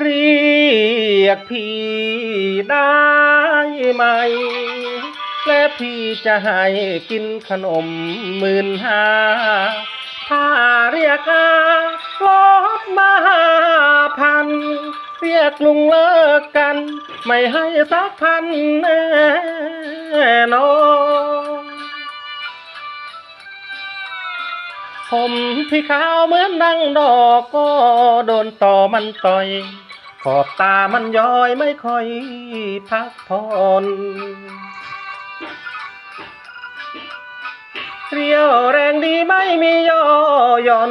เรียกพี่ได้ไหม และพี่จะให้กินขนมหมื่นห้า ถ้าเรียกอาลบมาพัน เรียกลุงเลิกกัน ไม่ให้สักพันแน่นอนผมที่ขาวเหมือนดังดอกก็โดนต่อมันต่อย ขอบตามันย้อยไม่ค่อยพักผ่อนเรียวแรงดีไม่มีย่อย่อน